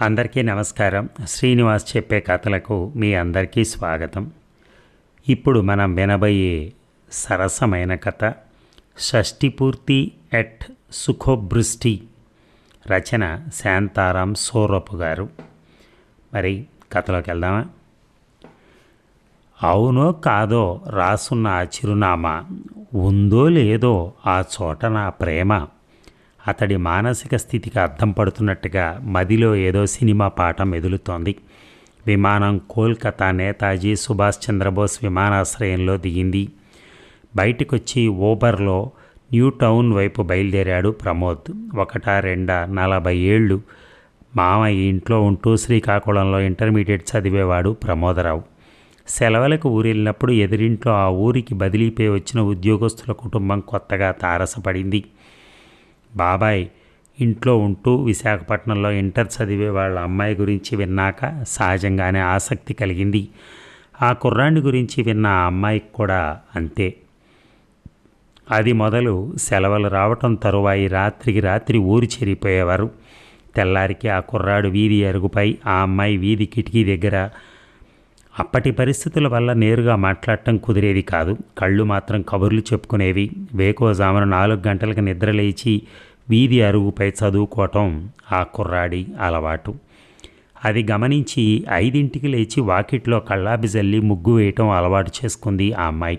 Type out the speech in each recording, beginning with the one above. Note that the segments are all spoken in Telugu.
అందరికీ నమస్కారం. శ్రీనివాస్ చెప్పే కథలకు మీ అందరికీ స్వాగతం. ఇప్పుడు మనం వినబోయే సరసమైన కథ షష్టిపూర్తి ఎట్ సుఖోభృష్టి రచన శాంతారాం సోరపు గారు. మరి కథలోకి వెళ్దామా? అవునో కాదో రాసున్న ఆ చిరునామా ఉందో లేదో ఆ చోట నా ప్రేమ. అతడి మానసిక స్థితికి అర్థం పడుతున్నట్టుగా మదిలో ఏదో సినిమా పాఠం ఎదులుతోంది. విమానం కోల్కతా నేతాజీ సుభాష్ చంద్రబోస్ విమానాశ్రయంలో దిగింది. బయటికొచ్చి ఓబర్లో న్యూ టౌన్ వైపు బయలుదేరాడు ప్రమోద్. ఒకట రెండా నలభై ఏళ్ళు. మామయ్య ఇంట్లో ఉంటూ శ్రీకాకుళంలో ఇంటర్మీడియట్ చదివేవాడు ప్రమోదరావు. సెలవులకు ఊరెళ్ళినప్పుడు ఎదురింట్లో ఆ ఊరికి బదిలీపై వచ్చిన ఉద్యోగస్తుల కుటుంబం కొత్తగా తారసపడింది. బాబాయ్ ఇంట్లో ఉంటూ విశాఖపట్నంలో ఇంటర్ చదివే వాళ్ళ అమ్మాయి గురించి విన్నాక సహజంగానే ఆసక్తి కలిగింది. ఆ కుర్రాన్ని గురించి విన్న ఆ అమ్మాయికి కూడా అంతే. అది మొదలు సెలవులు రావటం తరువాయి రాత్రికి రాత్రి ఊరు చేరిపోయేవారు. తెల్లారికి ఆ కుర్రాడు వీధి అరుగుపై ఆ అమ్మాయి వీధి కిటికీ దగ్గర అప్పటి పరిస్థితుల వల్ల నేరుగా మాట్లాడటం కుదిరేది కాదు. కళ్ళు మాత్రం కబుర్లు చెప్పుకునేవి. వేకోజామున నాలుగు గంటలకు నిద్రలేచి వీధి అరుగుపై చదువుకోవటం ఆ కుర్రాడి అలవాటు. అది గమనించి ఐదింటికి లేచి వాకిట్లో కళ్ళాబి జల్లి ముగ్గు వేయటం అలవాటు చేసుకుంది ఆ అమ్మాయి.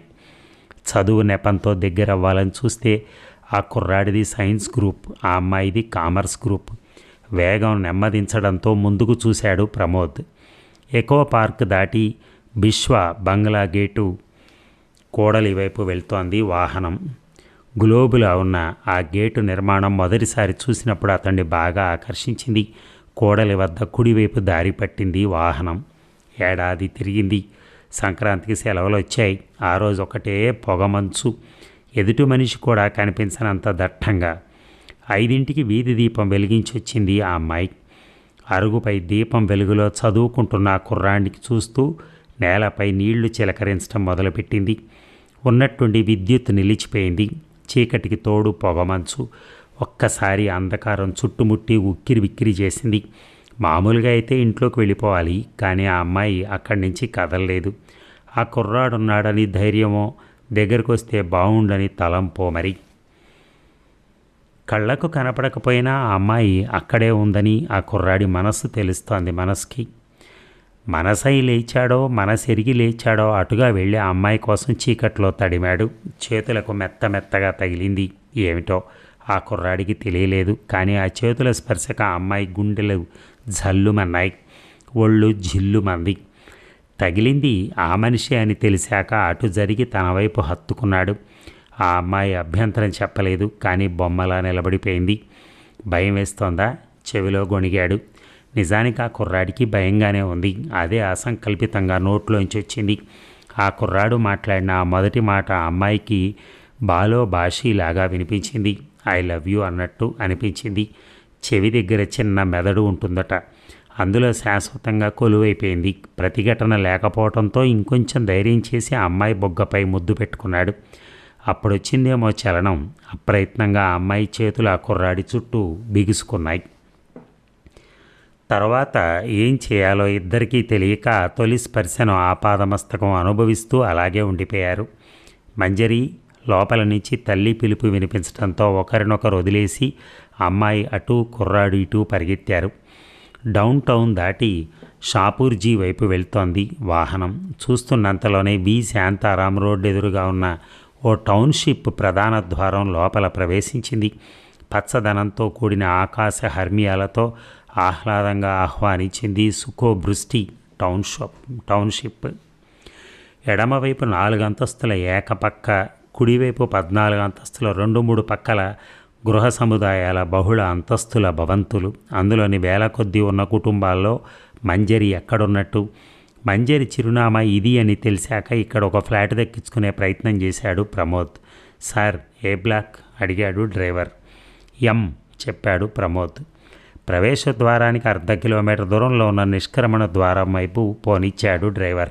చదువు నెపంతో దగ్గర అవ్వాలని చూస్తే ఆ కుర్రాడిది సైన్స్ గ్రూప్ ఆ అమ్మాయిది కామర్స్ గ్రూప్. వేగం నెమ్మదించడంతో ముందుకు చూశాడు ప్రమోద్. ఎకో పార్క్ దాటి బిశ్వ బంగ్లా గేటు కోడలి వైపు వెళ్తోంది వాహనం. గ్లోబులా ఉన్న ఆ గేటు నిర్మాణం మొదటిసారి చూసినప్పుడు అతన్ని బాగా ఆకర్షించింది. కోడలి వద్ద కుడివైపు దారి పట్టింది వాహనం. ఏడాది తిరిగింది. సంక్రాంతికి సెలవులు వచ్చాయి. ఆ రోజు ఒకటే పొగమంచు ఎదుటి మనిషి కూడా కనిపించనంత దట్టంగా. ఐదింటికి వీధి దీపం వెలిగించి వచ్చింది ఆ అమ్మాయి అరుగుపై దీపం వెలుగులో చదువుకుంటున్న కుర్రాడికి చూస్తూ నేలపై నీళ్ళు చిలకరించడం మొదలుపెట్టింది. ఉన్నట్టుండి విద్యుత్ నిలిచిపోయింది. చీకటికి తోడు పొగమంచు ఒక్కసారి అంధకారం చుట్టుముట్టి ఉక్కిరి విక్కిరి చేసింది. మామూలుగా అయితే ఇంట్లోకి వెళ్ళిపోవాలి కానీ ఆ అమ్మాయి అక్కడి నుంచి కదలలేదు. ఆ కుర్రాడున్నాడని ధైర్యమో దగ్గరకు వస్తే బాగుండని తలంపో మరి. కళ్ళకు కనపడకపోయినా ఆ అమ్మాయి అక్కడే ఉందని ఆ కుర్రాడి మనస్సు తెలుస్తోంది మనసుకి. మనసై లేచాడో మనసెరిగి లేచాడో అటుగా వెళ్ళి ఆ అమ్మాయి కోసం చీకట్లో తడిమాడు. చేతులకు మెత్త మెత్తగా తగిలింది. ఏమిటో ఆ కుర్రాడికి తెలియలేదు. కానీ ఆ చేతుల స్పర్శక ఆ అమ్మాయి గుండెలు జల్లుమన్నాయి. ఒళ్ళు జిల్లుమంది. తగిలింది ఆ మనిషి అని తెలిసాక అటు జరిగి తన వైపు హత్తుకున్నాడు. ఆ అమ్మాయి అభ్యంతరం చెప్పలేదు కానీ బొమ్మలా నిలబడిపోయింది. భయం వేస్తోందా? చెవిలో గొణిగాడు. నిజానికి ఆ కుర్రాడికి భయంగానే ఉంది. అదే అసంకల్పితంగా నోట్లోంచి వచ్చింది. ఆ కుర్రాడు మాట్లాడిన ఆ మొదటి మాట ఆ అమ్మాయికి బాలో లాగా వినిపించింది. ఐ లవ్ యూ అన్నట్టు అనిపించింది. చెవి దగ్గర చిన్న మెదడు ఉంటుందట. అందులో శాశ్వతంగా కొలువైపోయింది. ప్రతిఘటన లేకపోవడంతో ఇంకొంచెం ధైర్యం చేసి ఆ అమ్మాయి బొగ్గపై ముద్దు పెట్టుకున్నాడు. అప్పుడొచ్చిందేమో చలనం అప్రయత్నంగా అమ్మాయి చేతులు ఆ కుర్రాడి చుట్టూ బిగుసుకున్నాయి. తర్వాత ఏం చేయాలో ఇద్దరికీ తెలియక తొలి స్పర్శను ఆపాదమస్తకం అనుభవిస్తూ అలాగే ఉండిపోయారు. మంజరి లోపల నుంచి తల్లి పిలుపు వినిపించడంతో ఒకరినొకరు వదిలేసి అమ్మాయి అటు కుర్రాడు ఇటు పరిగెత్తారు. డౌన్ టౌన్ దాటి షాపూర్జీ వైపు వెళ్తోంది వాహనం. చూస్తున్నంతలోనే వి శాంతారాం రోడ్డు ఎదురుగా ఉన్న ఓ టౌన్షిప్ ప్రధాన ద్వారం లోపల ప్రవేశించింది. పచ్చదనంతో కూడిన ఆకాశ హర్మియాలతో ఆహ్లాదంగా ఆహ్వానించింది సుఖోబృష్టి టౌన్షిప్ టౌన్షిప్. ఎడమవైపు నాలుగు అంతస్తుల ఏకపక్క కుడివైపు పద్నాలుగు అంతస్తుల రెండు మూడు పక్కల గృహ సముదాయాల బహుళ అంతస్తుల భవంతులు. అందులోని వేల కొద్దీ ఉన్న కుటుంబాల్లో మంజరి ఎక్కడున్నట్టు మంజరి చిరునామా ఇది అని తెలిసాక ఇక్కడ ఒక ఫ్లాట్ దక్కించుకునే ప్రయత్నం చేశాడు ప్రమోద్. సార్ ఏ బ్లాక్? అడిగాడు డ్రైవర్. ఎం చెప్పాడు ప్రమోద్. ప్రవేశ ద్వారానికి అర్ధ కిలోమీటర్ దూరంలో ఉన్న నిష్క్రమణ ద్వారం వైపు పోనిచ్చాడు డ్రైవర్.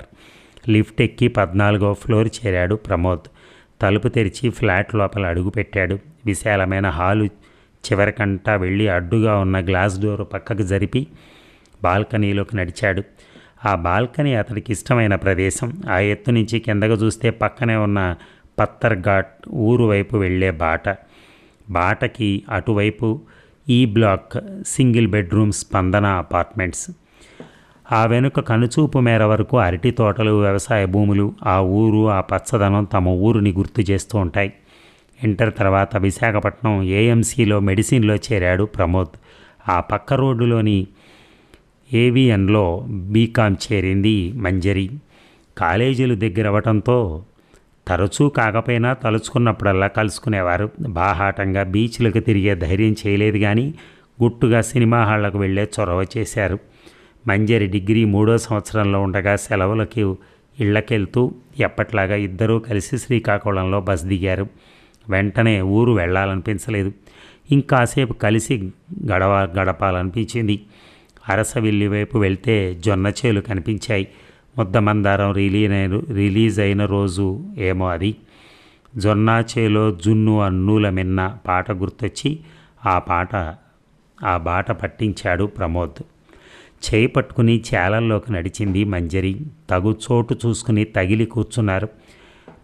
లిఫ్ట్ ఎక్కి పద్నాలుగో ఫ్లోర్ చేరాడు ప్రమోద్. తలుపు తెరిచి ఫ్లాట్ లోపల అడుగుపెట్టాడు విశాలమైన హాలు చివరికంటా వెళ్ళి అడ్డుగా ఉన్న గ్లాస్ డోర్ పక్కకు జరిపి బాల్కనీలోకి నడిచాడు. ఆ బాల్కనీ అతడికి ఇష్టమైన ప్రదేశం. ఆ ఎత్తు నుంచి కిందకు చూస్తే పక్కనే ఉన్న పత్తర్ ఘాట్ ఊరు వైపు వెళ్ళే బాట. బాటకి అటువైపు ఈ block single bedroom Spandana apartments. ఆ వెనుక కనుచూపు మేర వరకు అరటి తోటలు వ్యవసాయ భూములు ఆ ఊరు ఆ పచ్చదనం తమ ఊరిని గుర్తు చేస్తూ ఉంటాయి. ఇంటర్ తర్వాత విశాఖపట్నం ఏఎంసీలో మెడిసిన్లో చేరాడు ప్రమోద్. ఆ పక్క రోడ్డులోని ఏవిఎన్లో బీకామ్ చేరింది మంజరి. కాలేజీలు దగ్గర అవ్వటంతో తరచూ కాకపోయినా తలుచుకున్నప్పుడల్లా కలుసుకునేవారు. బాహాటంగా బీచ్లకు తిరిగే ధైర్యం చేయలేదు కానీ గుట్టుగా సినిమా హాళ్ళకు వెళ్ళే చొరవ చేశారు. మంజరి డిగ్రీ మూడో సంవత్సరంలో ఉండగా సెలవులకి ఇళ్ళకెళ్తూ ఎప్పట్లాగా ఇద్దరూ కలిసి శ్రీకాకుళంలో బస్ దిగారు. వెంటనే ఊరు వెళ్ళాలనిపించలేదు ఇంకాసేపు కలిసి గడవ గడపాలనిపించింది. అరసవిల్లి వైపు వెళ్తే జొన్న చేలు కనిపించాయి. ముద్దమందారం రిలీజ్ అయిన రిలీజ్ అయిన రోజు ఏమో అది. జొన్న చేలో జున్ను అన్నూల మిన్న పాట గుర్తొచ్చి ఆ పాట ఆ బాట పట్టించాడు ప్రమోద్. చేయి పట్టుకుని చేలల్లోకి నడిచింది మంజరి. తగు చోటు చూసుకుని తగిలి కూర్చున్నారు.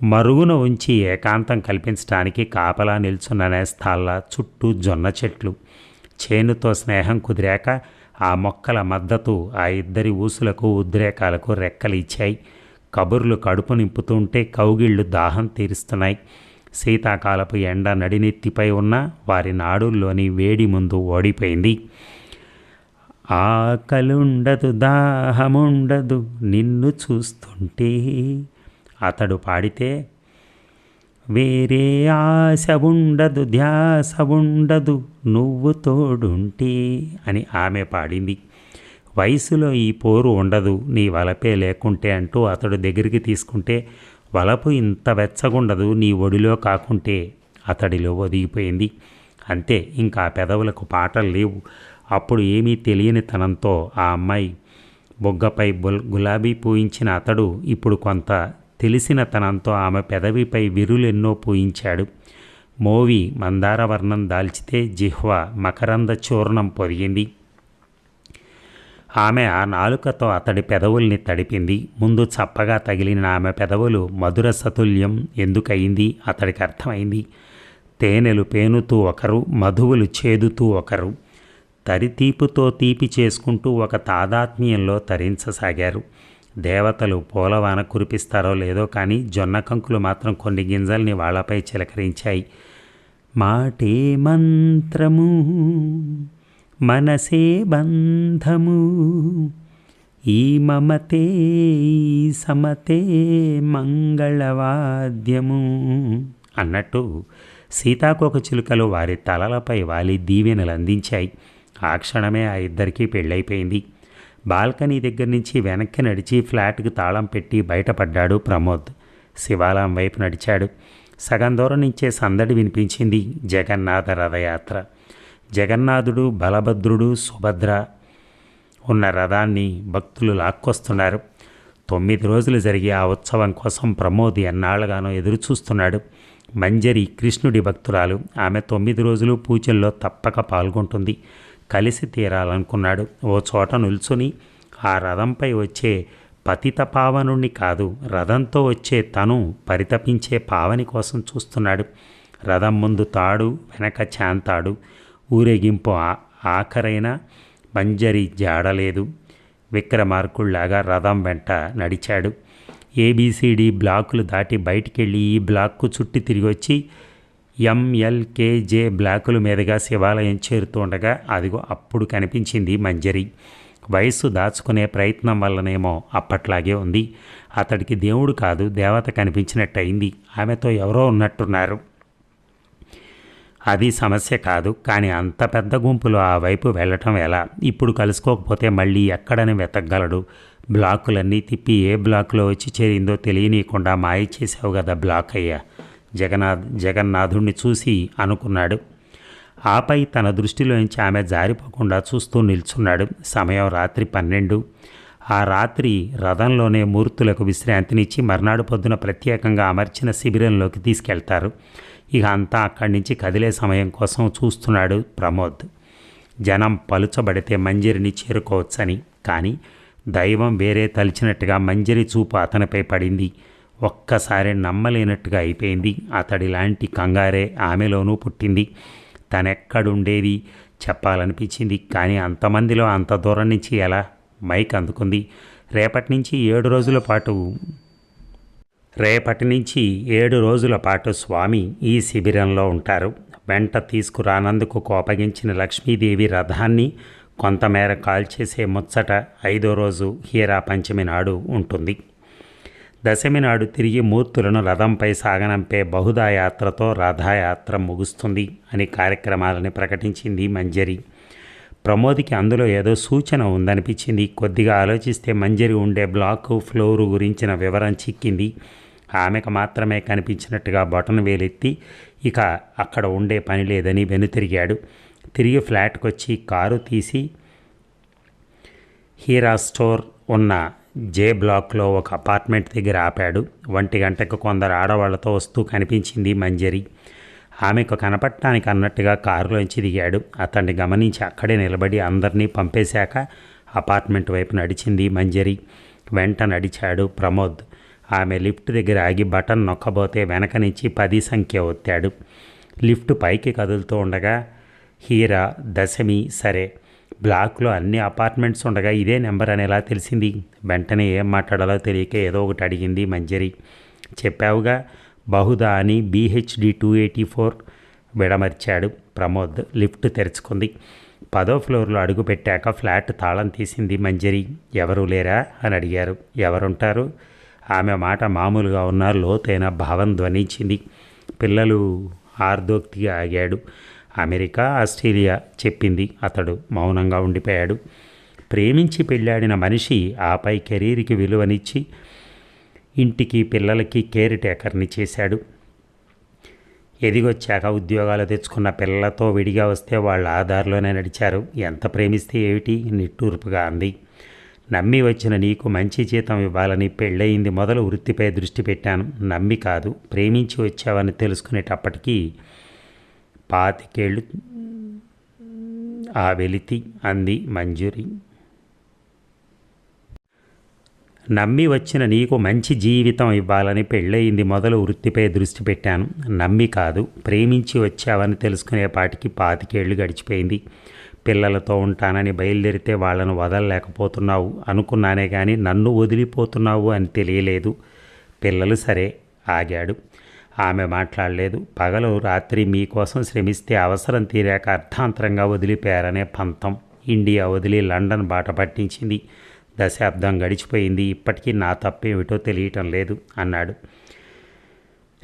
మరుగున ఉంచి ఏకాంతం కల్పించడానికి కాపలా నిల్చున్న నేస్తాల్లా చుట్టూ జొన్న చెట్లు. చేనుతో స్నేహం కుదిరాక ఆ మొక్కల మద్దతు ఆ ఇద్దరి ఊసులకు ఉద్రేకాలకు రెక్కలు ఇచ్చాయి. కబుర్లు కడుపు నింపుతుంటే కౌగిళ్ళు దాహం తీరుస్తున్నాయి. శీతాకాలపు ఎండ నడినెత్తిపై ఉన్న వారి నాడుల్లోని వేడి ముందు ఓడిపోయింది. ఆకలుండదు దాహముండదు నిన్ను చూస్తుంటే అతడు పాడితే వేరే ఆశ ఉండదు ధ్యాస ఉండదు నువ్వు తోడుంటే అని ఆమె పాడింది. వయసులో ఈ పోరు ఉండదు నీ వలపే లేకుంటే అంటూ అతడు దగ్గరికి తీసుకుంటే వలపు ఇంత వెచ్చగుండదు నీ ఒడిలో కాకుంటే అతడిలో ఒదిగిపోయింది. అంతే ఇంకా పెదవులకు పాటలు లేవు. అప్పుడు ఏమీ తెలియని తనంతో ఆ అమ్మాయి బొగ్గపై గులాబీ పూయించిన అతడు ఇప్పుడు కొంత తెలిసిన తనంతో ఆమె పెదవిపై విరులెన్నో పూయించాడు. మోవి మందారవర్ణం దాల్చితే జిహ్వ మకరంద చూర్ణం పొరిగింది. ఆమె ఆ నాలుకతో అతడి పెదవుల్ని తడిపింది. ముందు చప్పగా తగిలిన ఆమె పెదవులు మధుర సతుల్యం ఎందుకయింది? అతడికి అర్థమైంది. తేనెలు పేనుతూ ఒకరు మధువులు చేదుతూ ఒకరు. తరితీపుతో తీపి చేసుకుంటూ ఒక తాదాత్మ్యంలో తరించసాగారు. దేవతలు పూలవాన కురిపిస్తారో లేదో కానీ జొన్న కంకులు మాత్రం కొన్ని గింజల్ని వాళ్ళపై చిలకరించాయి. మాటే మంత్రము మనసే బంధము ఈ మమతే సమతే మంగళవాద్యము అన్నట్టు సీతాకోక చిలుకలు వారి తలలపై వాలి దీవెనలు అందించాయి ఆ క్షణమే ఆ ఇద్దరికీ పెళ్ళైపోయింది. బాల్కనీ దగ్గర నుంచి వెనక్కి నడిచి ఫ్లాట్కి తాళం పెట్టి బయటపడ్డాడు ప్రమోద్. శివాలయం వైపు నడిచాడు. సగం దూరం నుంచే సందడి వినిపించింది జగన్నాథ రథయాత్ర. జగన్నాథుడు బలభద్రుడు సుభద్ర ఉన్న రథాన్ని భక్తులు లాక్కొస్తున్నారు. తొమ్మిది రోజులు జరిగే ఆ ఉత్సవం కోసం ప్రమోద్ ఎన్నాళ్ళగానో ఎదురుచూస్తున్నాడు. మంజరి కృష్ణుడి భక్తురాలు. ఆమె తొమ్మిది రోజులు పూజల్లో తప్పక పాల్గొంటుంది. కలిసి తీరాలనుకున్నాడు. ఓ చోట నిల్చుని ఆ రథంపై వచ్చే పతిత పావనుణ్ణి కాదు రథంతో వచ్చే తను పరితపించే పావని కోసం చూస్తున్నాడు. రథం ముందు తాడు వెనక చాంతాడు. ఊరేగింపు ఆఖరైన మంజరి జాడలేదు. విక్రమార్కుళ్ళాగా రథం వెంట నడిచాడు. ఏబిసిడి బ్లాకులు దాటి బయటికెళ్ళి ఈ బ్లాక్కు చుట్టి తిరిగి వచ్చి ఎంఎల్కేజే బ్లాకుల మీదుగా శివాలయం చేరుతుండగా అదిగో అప్పుడు కనిపించింది మంజరి. వయస్సు దాచుకునే ప్రయత్నం వల్లనేమో అప్పట్లాగే ఉంది. అతడికి దేవుడు కాదు దేవత కనిపించినట్టయింది. ఆమెతో ఎవరో ఉన్నట్టున్నారు. అది సమస్య కాదు కానీ అంత పెద్ద గుంపులు ఆ వైపు వెళ్ళటం ఎలా? ఇప్పుడు కలుసుకోకపోతే మళ్ళీ ఎక్కడని వెతకగలడు? బ్లాకులన్నీ తిప్పి ఏ బ్లాకులో వచ్చి చేరిందో తెలియనీయకుండా మాయ చేసావు కదా బ్లాక్ అయ్యా జగన్నాథ్ జగన్నాథుణ్ణి చూసి అనుకున్నాడు. ఆపై తన దృష్టిలోంచి ఆమె జారిపోకుండా చూస్తూ నిల్చున్నాడు. సమయం రాత్రి పన్నెండు. ఆ రాత్రి రథంలోనే మూర్తులకు విశ్రాంతినిచ్చి మర్నాడు పొద్దున ప్రత్యేకంగా అమర్చిన శిబిరంలోకి తీసుకెళ్తారు. ఇక అంతా అక్కడి నుంచి కదిలే సమయం కోసం చూస్తున్నాడు ప్రమోద్. జనం పలుచబడితే మంజరిని చేరుకోవచ్చని. కానీ దైవం వేరే తలిచినట్టుగా మంజరి చూపు అతనిపై పడింది. ఒక్కసారి నమ్మలేనట్టుగా అయిపోయింది. అతడి లాంటి కంగారే ఆమెలోనూ పుట్టింది. తనెక్కడుండేది చెప్పాలనిపించింది కానీ అంతమందిలో అంత దూరం నుంచి ఎలా మైక్ అందుకుంది. రేపటి నుంచి ఏడు రోజుల పాటు రేపటి నుంచి ఏడు రోజుల పాటు స్వామి ఈ శిబిరంలో ఉంటారు. వెంట తీసుకురానందుకు కోపగించిన లక్ష్మీదేవి రథాన్ని కొంతమేర కాల్చేసే ముచ్చట ఐదో రోజు హీరా పంచమి నాడు ఉంటుంది. దశమి నాడు తిరిగి మూర్తులను రథంపై సాగనంపే బహుదా యాత్రతో రథయాత్ర ముగుస్తుంది అని కార్యక్రమాలని ప్రకటించింది మంజరి. ప్రమోద్కి అందులో ఏదో సూచన ఉందనిపించింది. కొద్దిగా ఆలోచిస్తే మంజరి ఉండే బ్లాక్ ఫ్లోరు గురించిన వివరం చిక్కింది. ఆమెకు మాత్రమే కనిపించినట్టుగా బటన్ వేలెత్తి ఇక అక్కడ ఉండే పని లేదని వెనుతిరిగాడు. తిరిగి ఫ్లాట్కి వచ్చి కారు తీసి హీరా స్టోర్ ఉన్న జే బ్లాక్లో ఒక అపార్ట్మెంట్ దగ్గర ఆపాడు. ఒంటి గంటకు కొందరు ఆడవాళ్ళతో వస్తూ కనిపించింది మంజరి. ఆమెకు కనపడటానికి అన్నట్టుగా కారులోంచి దిగాడు. అతన్ని గమనించి అక్కడే నిలబడి అందరినీ పంపేశాక అపార్ట్మెంట్ వైపు నడిచింది మంజరి. వెంట నడిచాడు ప్రమోద్. ఆమె లిఫ్ట్ దగ్గర ఆగి బటన్ నొక్కబోతే వెనక నుంచి పది సంఖ్య ఒత్తాడు. లిఫ్ట్ పైకి కదులుతూ ఉండగా హీరా దశమి సరే. బ్లాక్లో అన్ని అపార్ట్మెంట్స్ ఉండగా ఇదే నెంబర్ అని ఎలా తెలిసింది. వెంటనే ఏం మాట్లాడాలో తెలియక ఏదో ఒకటి అడిగింది మంజరి. చెప్పావుగా బహుదా అని బీహెచ్డి టూ ఎయిటీ ఫోర్ విడమర్చాడు ప్రమోద్. లిఫ్ట్ తెరుచుకుంది. పదో ఫ్లోర్లో అడుగు పెట్టాక ఫ్లాట్ తాళం తీసింది మంజరి. ఎవరు లేరా? అని అడిగారు. ఎవరుంటారు? ఆమె మాట మామూలుగా ఉన్న లోతైన భావం ధ్వనించింది. పిల్లలు ఆర్దోక్తిగా ఆగాడు. అమెరికా ఆస్ట్రేలియా చెప్పింది. అతడు మౌనంగా ఉండిపోయాడు. ప్రేమించి పెళ్ళాడిన మనిషి ఆపై కెరీర్కి విలువనిచ్చి ఇంటికి పిల్లలకి కేర్ టేకర్ని చేశాడు. ఎదిగొచ్చాక ఉద్యోగాలు తెచ్చుకున్న పిల్లలతో విడిగా వస్తే వాళ్ళ ఆధార్లోనే నడిచారు. ఎంత ప్రేమిస్తే ఏమిటి? నిట్టూర్పుగా అంది. నమ్మి వచ్చిన నీకు మంచి జీతం ఇవ్వాలని పెళ్ళయింది మొదలు వృత్తిపై దృష్టి పెట్టాను. నమ్మి కాదు ప్రేమించి వచ్చావని తెలుసుకునేటప్పటికీ పాతికేళ్ళు ఆ వెలితి అంది మంజురి. నమ్మి వచ్చిన నీకు మంచి జీవితం ఇవ్వాలని పెళ్ళయింది మొదలు వృత్తిపై దృష్టి పెట్టాను. నమ్మి కాదు ప్రేమించి వచ్చావని తెలుసుకునేపాటికి పాతికేళ్ళు గడిచిపోయింది. పిల్లలతో ఉంటానని బయలుదేరితే వాళ్ళను వదలలేకపోతున్నావు. అనుకున్నానే కానీ నన్ను వదిలిపోతున్నావు అని తెలియలేదు. పిల్లలు సరే ఆగాడు. ఆమె మాట్లాడలేదు. పగలు రాత్రి మీకోసం శ్రమిస్తే అవసరం తీరాక అర్థాంతరంగా వదిలిపోయారనే పంతం. ఇండియా వదిలి లండన్ బాట పట్టించింది. దశాబ్దం గడిచిపోయింది. ఇప్పటికీ నా తప్పేమిటో తెలియటం లేదు అన్నాడు.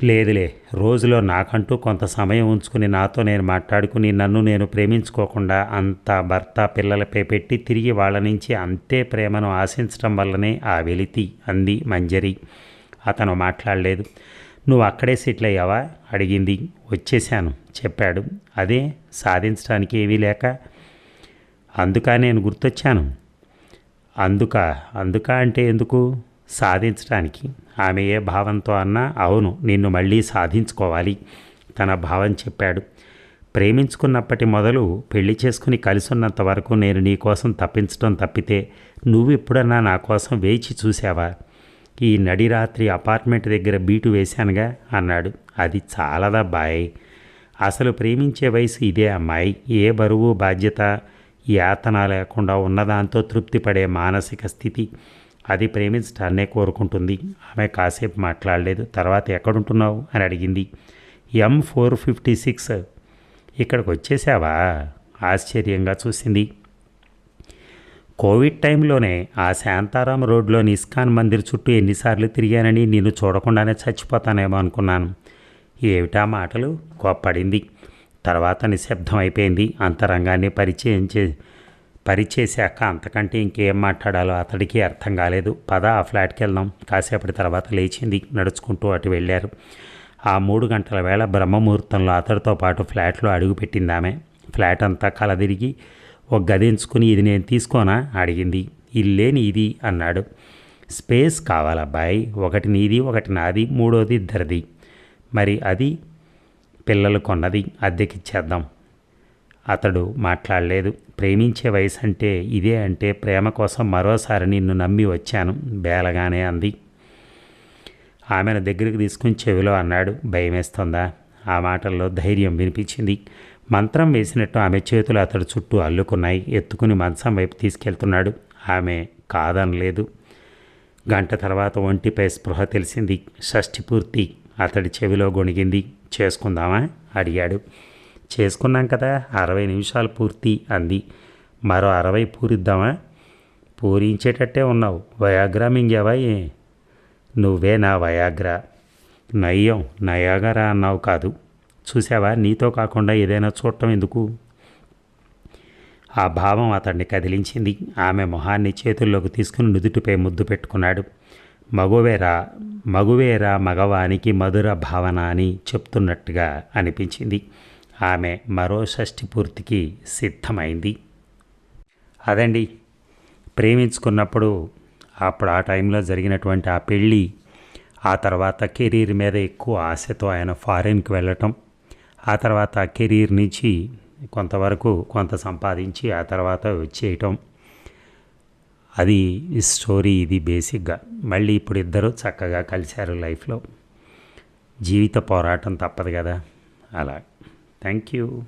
లేదులే రోజులో నాకంటూ కొంత సమయం ఉంచుకుని నాతో నేను మాట్లాడుకుని నన్ను నేను ప్రేమించుకోకుండా అంత భర్త పిల్లలపై పెట్టి తిరిగి వాళ్ళ నుంచి అంతే ప్రేమను ఆశించడం వల్లనే ఆ వెలితి అంది మంజరి. అతను మాట్లాడలేదు. నువ్వు అక్కడే సెటిల్ అయ్యావా అడిగింది. వచ్చేశాను చెప్పాడు. అదే సాధించడానికి ఏమీ లేక? అందుక నేను గుర్తొచ్చాను. అందుక అందుక అంటే ఎందుకు? సాధించడానికి. ఆమె ఏ భావంతో అన్నా అవును నిన్ను మళ్ళీ సాధించుకోవాలి తన భావం చెప్పాడు. ప్రేమించుకున్నప్పటి మొదలు పెళ్ళి చేసుకుని కలిసున్నంత వరకు నేను నీ కోసం తప్పించడం తప్పితే నువ్వు ఎప్పుడన్నా నా కోసం వేచి చూసావా ఈ నడిరాత్రి అపార్ట్మెంట్ దగ్గర బీటు వేశానుగా అన్నాడు. అది చాలదబ్బాయి అసలు ప్రేమించే వయసు ఇదే అమ్మాయి. ఏ బరువు బాధ్యత యాతన లేకుండా ఉన్నదాంతో తృప్తిపడే మానసిక స్థితి. అది ప్రేమించడాన్నే కోరుకుంటుంది. ఆమె కాసేపు మాట్లాడలేదు. తర్వాత ఎక్కడుంటున్నావు? అని అడిగింది. M four fifty six. ఇక్కడికి వచ్చేసావా? ఆశ్చర్యంగా చూసింది. కోవిడ్ టైంలోనే ఆ శాంతారాం రోడ్లోని ఇస్కాన్ మందిర్ చుట్టూ ఎన్నిసార్లు తిరిగానని నిన్ను చూడకుండానే చచ్చిపోతానేమో అనుకున్నాను. ఏమిటా మాటలు? కోప్పడింది. తర్వాత నిశ్శబ్దం అయిపోయింది. అంతరంగాన్ని పరిచయం చే పరిచేశాక అంతకంటే ఇంకేం మాట్లాడాలో అతడికి అర్థం కాలేదు. పద ఆ ఫ్లాట్కి వెళ్దాం కాసేపటి తర్వాత లేచింది. నడుచుకుంటూ అటు వెళ్ళారు. ఆ మూడు గంటల వేళ బ్రహ్మముహూర్తంలో అతడితో పాటు ఫ్లాట్లో అడుగుపెట్టింది ఆమె ఫ్లాట్ అంతా కలదిరిగి ఒక గదించుకుని ఇది నేను తీసుకోనా? అడిగింది. ఇల్లే నీది అన్నాడు. స్పేస్ కావాలబ్బాయి. ఒకటి నీది ఒకటి నాది మూడోది ఇద్దరిది. మరి అది? పిల్లలు కొన్నది. అద్దెకిచ్చేద్దాం. అతడు మాట్లాడలేదు. ప్రేమించే వయసు అంటే ఇదే అంటే ప్రేమ కోసం మరోసారి నిన్ను నమ్మి వచ్చాను. బేలగానే అంది. ఆమెను దగ్గరికి తీసుకుని చెవిలో అన్నాడు. భయమేస్తుందా? ఆ మాటల్లో ధైర్యం వినిపించింది. మంత్రం వేసినట్టు ఆమె చేతులు అతడు చుట్టూ అల్లుకున్నాయి. ఎత్తుకుని మంచం వైపు తీసుకెళ్తున్నాడు. ఆమె కాదనలేదు. గంట తర్వాత ఒంటిపై స్పృహ తెలిసింది. షష్ఠి పూర్తి. అతడి చెవిలో గొణిగింది. చేసుకుందామా? అడిగాడు. చేసుకున్నాం కదా. అరవై నిమిషాలు పూర్తి అంది. మరో అరవై పూరిద్దామా? పూరించేటట్టే ఉన్నావు. వయాగ్రా మింగావా ఏ? నువ్వే నా వయాగ్రా. నయ్యం. నయాగరా అన్నావు కాదు. చూసావా నీతో కాకుండా ఏదైనా చూడటం ఎందుకు? ఆ భావం అతన్ని కదిలించింది. ఆమె మొహాన్ని చేతుల్లోకి తీసుకుని నుదుటిపై ముద్దు పెట్టుకున్నాడు. మగువేరా మగువేరా మగవానికి మధుర భావన అని చెప్తున్నట్టుగా అనిపించింది. ఆమె మరో షష్ఠి పూర్తికి సిద్ధమైంది. అదండి. ప్రేమించుకున్నప్పుడు అప్పుడు ఆ టైంలో జరిగినటువంటి ఆ పెళ్ళి ఆ తర్వాత కెరీర్ మీద ఎక్కువ ఆశతో ఆయన ఫారిన్కి వెళ్ళటం ఆ తర్వాత కెరీర్ నుంచి కొంతవరకు కొంత సంపాదించి ఆ తర్వాత వచ్చేయటం. అది స్టోరీ ఇది బేసిక్గా. మళ్ళీ ఇప్పుడు ఇద్దరు చక్కగా కలిశారు లైఫ్లో. జీవిత పోరాటం తప్పదు కదా. అలా. Thank you.